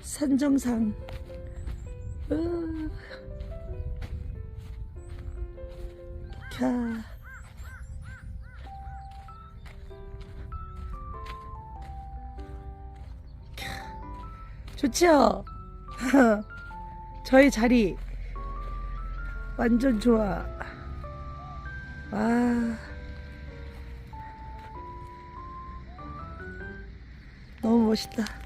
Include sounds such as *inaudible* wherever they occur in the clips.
산정상. 으. 캬. 캬. 좋죠? *laughs* 저의 자리 완전 좋아. 와. 너무 멋있다.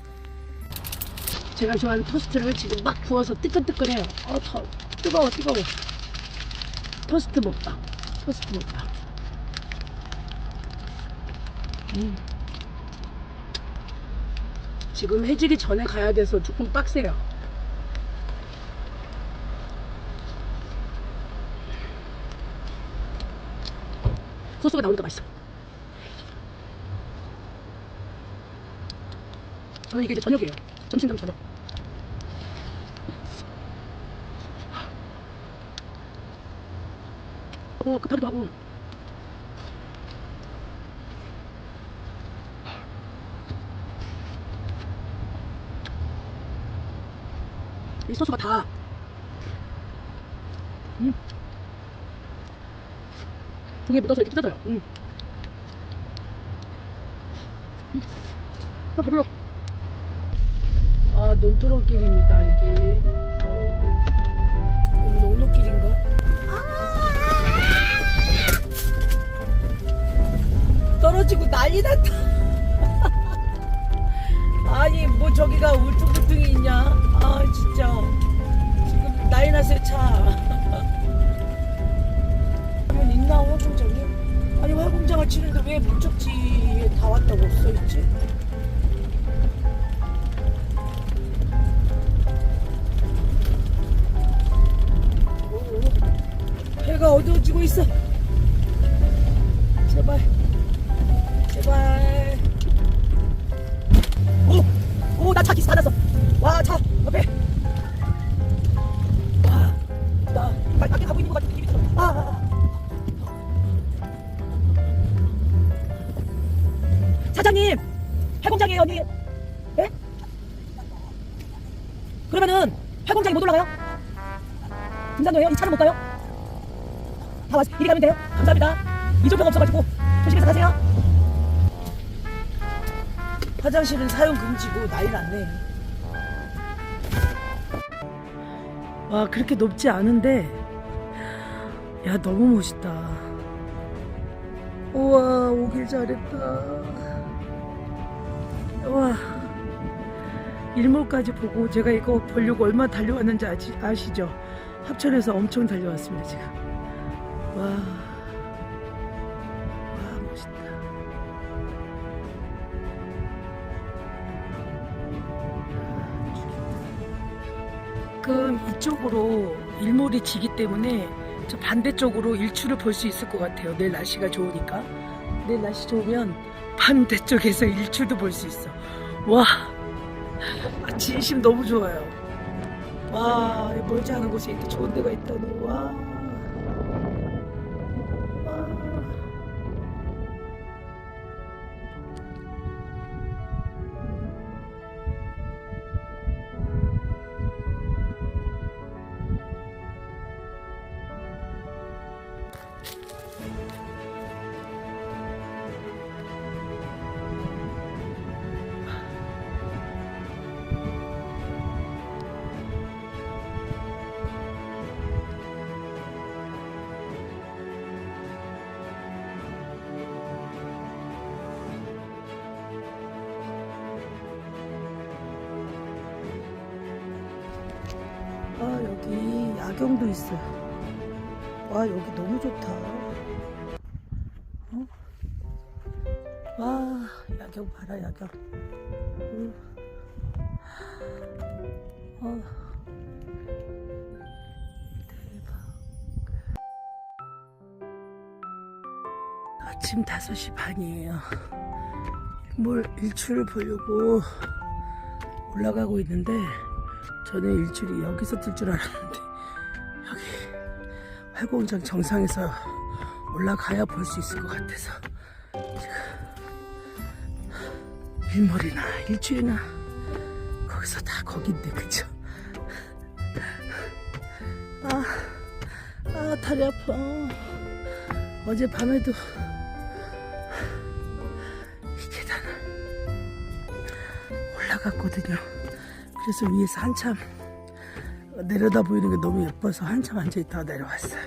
제가 좋아하는 토스트를 지금 막 구워서 뜨끈뜨끈해요. 어, 더, 뜨거워, 뜨거워. 토스트 먹방. 토스트 먹방. 음. 지금 해지기 전에 가야 돼서 조금 빡세요. 소스가 나오니까 맛있어. 저는 이게 이제 저녁이에요. 점심 되면 저녁. 어, 급하기도 하고. 이 소스가 다. 음. 종이에 묻어서 이렇게 뜯어져요. 음. 음. 아, 배불러. 아, 논두렁길입니다, 이게. 어, 논두렁길인가? 떨어지고 난리 났다. *laughs* 아니, 뭐 저기가 울퉁불퉁이 있냐? 아, 진짜. 지금 난리 났어요, 차. *laughs* 있나, 화공장이? 아니, 화공장을 치는데 왜 목적지에 다 왔다고 써있지? 어두 이리 가면 돼요? 감사합니다. 이조표가 없어가지고 조심해서 가세요. 화장실은 사용 금지고 난리 났네. 와, 그렇게 높지 않은데, 야, 너무 멋있다. 우와, 오길 잘했다. 와, 일몰까지 보고 제가 이거 보려고 얼마나 달려왔는지 아시, 아시죠? 합천에서 엄청 달려왔습니다, 지금. 와, 와, 멋있다. 가끔 이쪽으로 일몰이 지기 때문에 저 반대쪽으로 일출을 볼 수 있을 것 같아요. 내일 날씨가 좋으니까. 내일 날씨 좋으면 반대쪽에서 일출도 볼 수 있어. 와, 아, 진심 너무 좋아요. 와, 멀지 않은 곳에 이렇게 좋은 데가 있다니. 와. 야경도 있어요. 와 여기 너무 좋다. 어? 와 야경 봐라 야경. 음. 어. 대박. 아침 5시 반이에요. 뭘 일출을 보려고 올라가고 있는데 저는 일출이 여기서 뜰 줄 알았는데 활공장 정상에서 올라가야 볼 수 있을 것 같아서 지금 일몰이나 일출이나 거기 여기서 다 거긴데 그쵸? 아, 아 다리 아파. 어제 밤에도 이 계단을 올라갔거든요. 그래서 위에서 한참 내려다 보이는 게 너무 예뻐서 한참 앉아있다가 내려왔어요.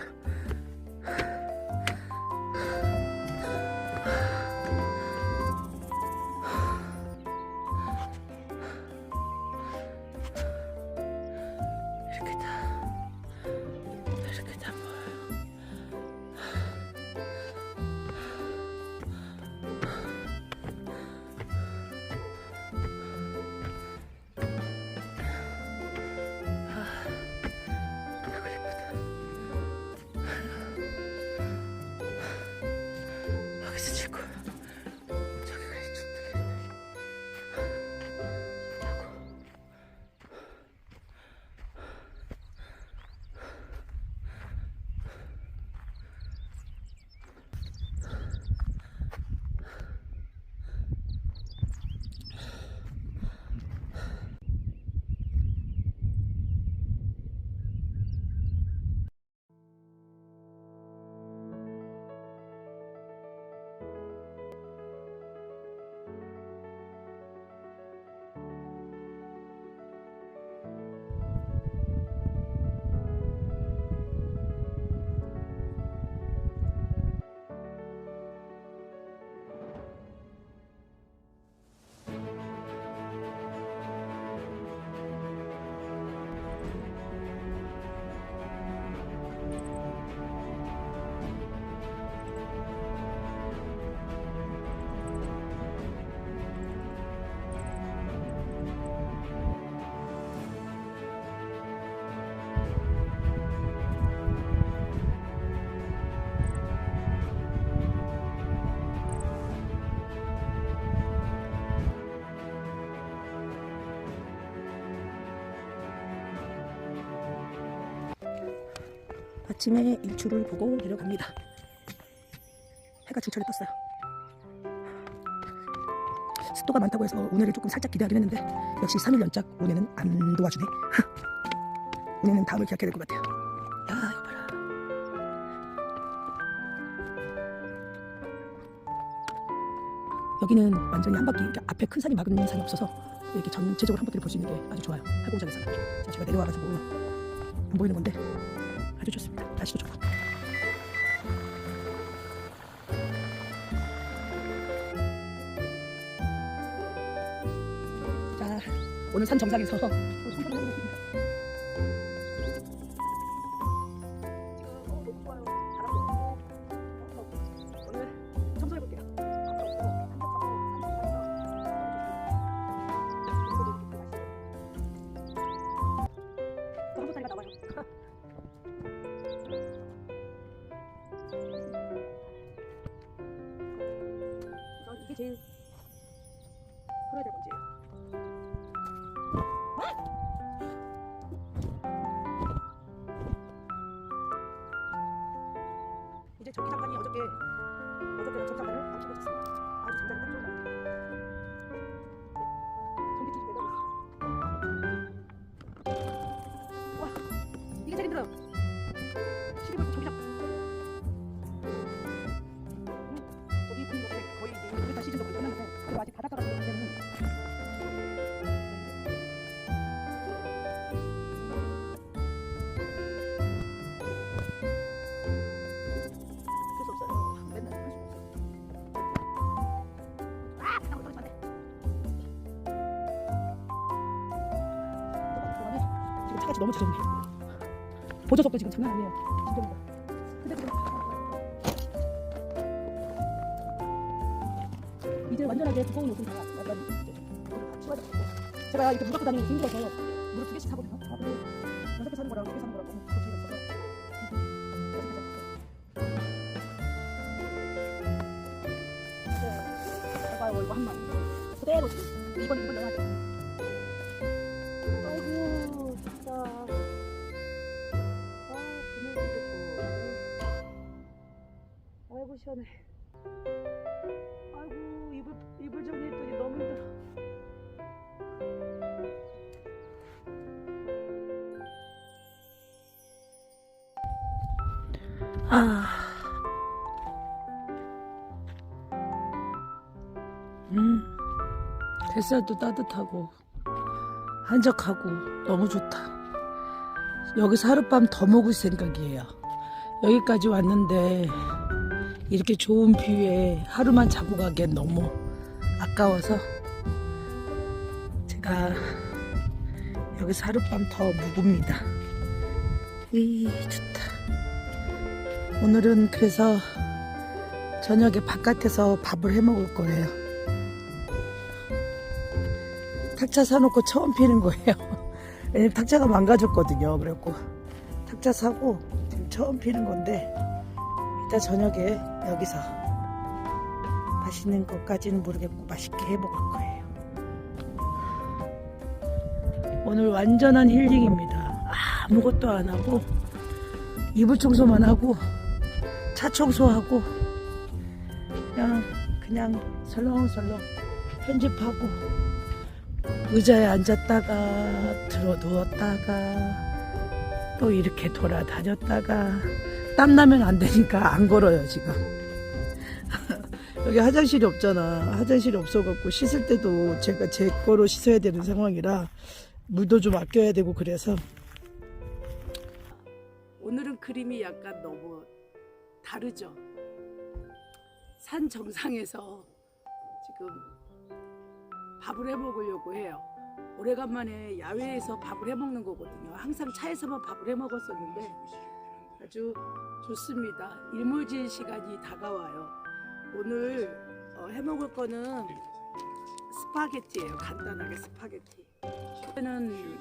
아침에 일출을 보고 내려갑니다. 해가 중천에 떴어요. 습도가 많다고 해서 운해를 조금 살짝 기대하긴 했는데 역시 3일 연짝 운해는 안 도와주네. *laughs* 운해는 다음을 기약해야 될 것 같아요. 야 이거 봐라. 여기는 완전히 한 바퀴 이렇게 앞에 큰 산이 막은 산이 없어서 이렇게 전체적으로 한 바퀴를 볼 수 있는 게 아주 좋아요. 활공장에서는 지금 제가 내려와가지고 안 보이는 건데 아주 좋습니다. 날씨도 좋고. 자, 오늘 산 정상에서 우선 지금 너무 젖었네. 보조석도 지금 장난 아니에요. 진짜입니다. 근데 그냥 이제 완전하게 두꺼운 옷은 다 치워졌고 제가 이렇게 무겁게 다니는 게 힘들어서 무릎 두 개씩 사거든요. 아, 근데 여섯 개 사는 거랑 두개 사는 거랑 너무 고치가 있어서 여섯 개 샀어요. 제가 이거 한 마리 그대로 지금 이번 이번 영화 뱃살도 따뜻하고 한적하고 너무 좋다. 여기서 하룻밤 더 먹을 생각이에요. 여기까지 왔는데 이렇게 좋은 뷰에 하루만 자고 가기엔 너무 아까워서 제가 여기서 하룻밤 더 묵읍니다. 이 좋다. 오늘은 그래서 저녁에 바깥에서 밥을 해 먹을 거예요. 탁자 사놓고 처음 피는 거예요. *laughs* 왜냐면 탁자가 망가졌거든요. 그래갖고 탁자 사고 지금 처음 피는 건데 이따 저녁에 여기서 맛있는 것까지는 모르겠고 맛있게 해 먹을 거예요. 오늘 완전한 힐링입니다. 아무것도 안 하고 이불 청소만 하고 차 청소하고 그냥 그냥 설렁설렁 편집하고 의자에 앉았다가 들어 누웠다가 또 이렇게 돌아다녔다가 땀 나면 안 되니까 안 걸어요 지금. *laughs* 여기 화장실이 없잖아. 화장실이 없어갖고 씻을 때도 제가 제 거로 씻어야 되는 상황이라 물도 좀 아껴야 되고 그래서. 오늘은 그림이 약간 너무 다르죠. 산 정상에서 지금 밥을 해 먹으려고 해요. 오래간만에 야외에서 밥을 해 먹는 거거든요. 항상 차에서만 밥을 해 먹었었는데 아주 좋습니다. 일몰질 시간이 다가와요. 오늘 어, 해 먹을 거는 스파게티예요. 간단하게 스파게티. 저는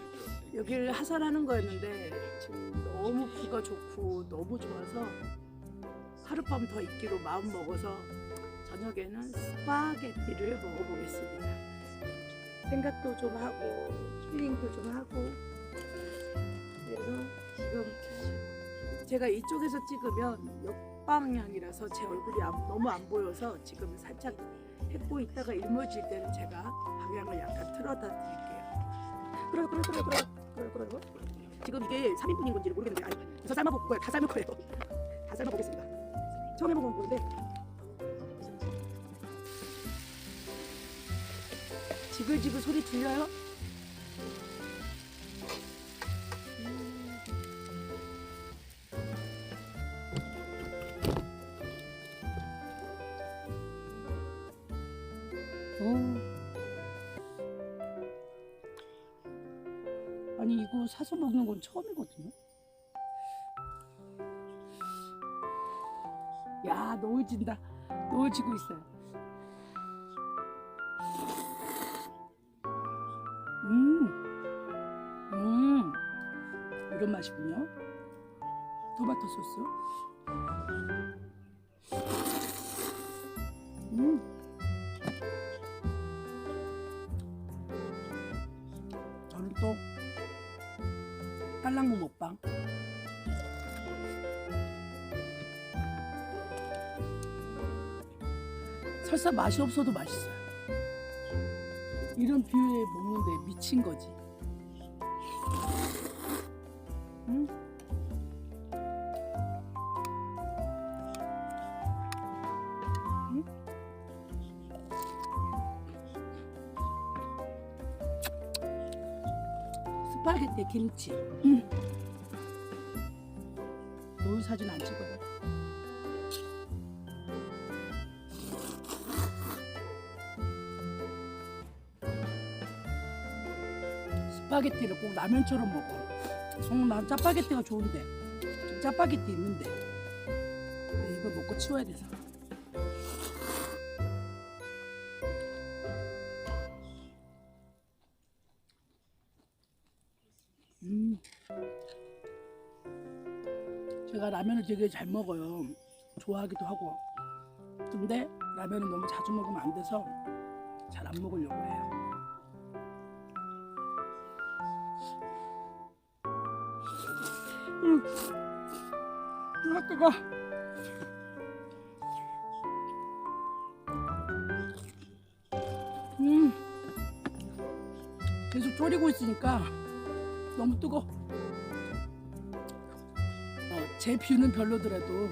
여기를 하산하는 거였는데 지금 너무 뷰가 좋고 너무 좋아서 하룻밤 더 있기로 마음 먹어서 저녁에는 스파게티를 먹어보겠습니다. 생각도 좀 하고 힐링도 좀 하고 그래서 지금 제가 이쪽에서 찍으면 역방향이라서 제 얼굴이 안- 너무 안 보여서 지금 살짝 했고 있다가 일몰질 때는 제가 방향을 약간 틀어다 드릴게요. 그래 그래 그래 그래 그래 그래. 지금 이게 3인분인 건지 모르겠는데 아니 저 삶아볼 거예요. 다 삶을 거예요. 다 삶아보겠습니다. 처음 해먹은 건데 지글지글 소리 들려요? 오. 아니 이거 사서 먹는 건 처음이거든요. 야 노을진다. 노을지고 있어요. 맛이군요. 토마토 소스. 음. 저는 또 딸랑무 먹방. 설사 맛이 없어도 맛있어요. 이런 뷰에 먹는데 미친 거지. 음? 음? 스파게티 김치. 음. 노을 사진 안 찍어요. 스파게티를 꼭 라면처럼 먹어. 음, 난 짜파게티가 좋은데. 짜파게티 있는데. 이걸 먹고 치워야 돼서. 음. 제가 라면을 되게 잘 먹어요. 좋아하기도 하고. 근데 라면을 너무 자주 먹으면 안 돼서 잘 안 먹으려고 해요. 아, 뜨거. 음. 계속 졸이고 있으니까 너무 뜨거. 어, 제 뷰는 별로더라도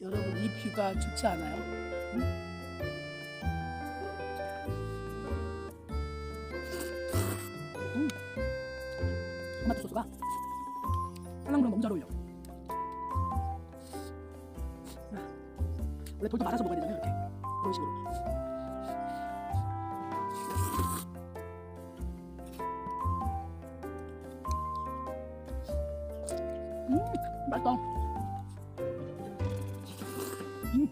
여러분 이 뷰가 좋지 않아요? 응? 돌도 말아서 먹어야 되잖아요, 이렇게. 그런 식으로. 음, 맛있다. 음.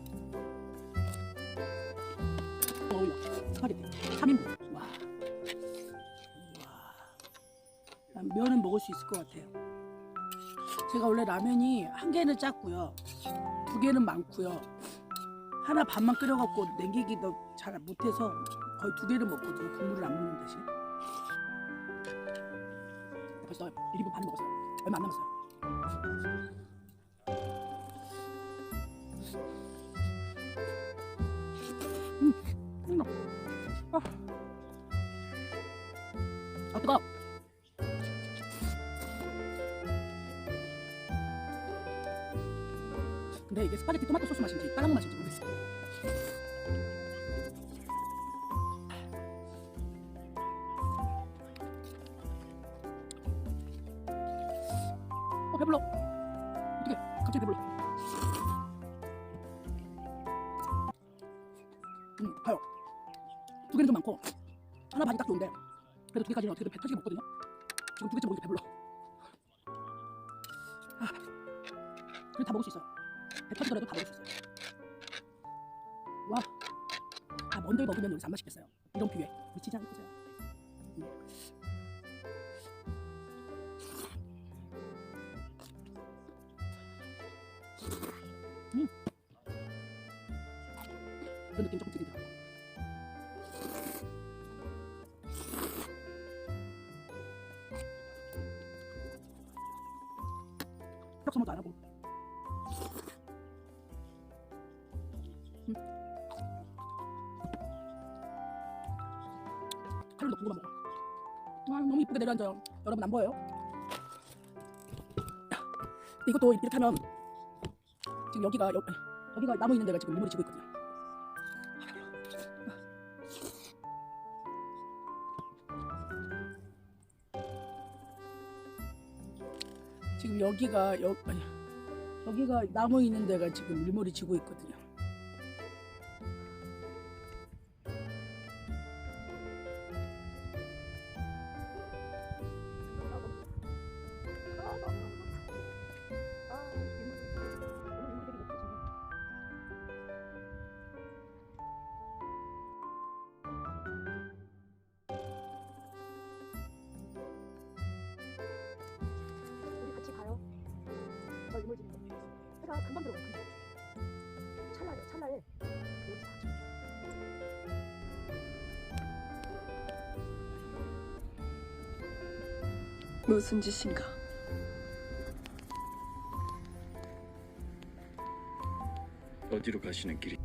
어울려. 스파게티. 3인분. 와. 와. 난 면은 먹을 수 있을 것 같아요. 제가 원래 라면이 한 개는 작고요. 두 개는 많고요. 하나 반만 끓여갖고 냉기기도 잘 못해서 거의 두 개를 먹거든요. 국물을 안 먹는 대신. 벌써 1인분 반 먹었어요. 얼마 안 남았어요. 음, 음, 아, 아 뜨거. 근데 이게 스파게티 토마토 소스 맛인지 거 맛인지 두 개는 좀 많고 하나 반이 딱 좋은데 그래도 두 개까지는 어떻게든 배 터지게 먹거든요. 지금 두 개째 먹으니까 배불러. 아, 그래도 다 먹을 수 있어요. 배 터지더라도 다 먹을 수 있어요. 와, 아 먼데이 먹으면 여기서 안 맛있겠어요. 이런 뷰에 미치지 않고서요. 혁성도 안 하고. 음. 칼을 넣고 먹어. 아, 너무 이쁘게 내려앉아요. 여러분 안 보여요? 이것도 이렇게 하면 지금 여기가 여, 여기가 나무 있는 데가 지금 일몰이 지고 있거든요. 여기가 여 아니 여기가 나무 있는 데가 지금 일몰이 지고 있거든요. 금방 들어가요. 금방. 찰나에 찰나에 어디 다 무슨 짓인가? 어디로 가시는 길이?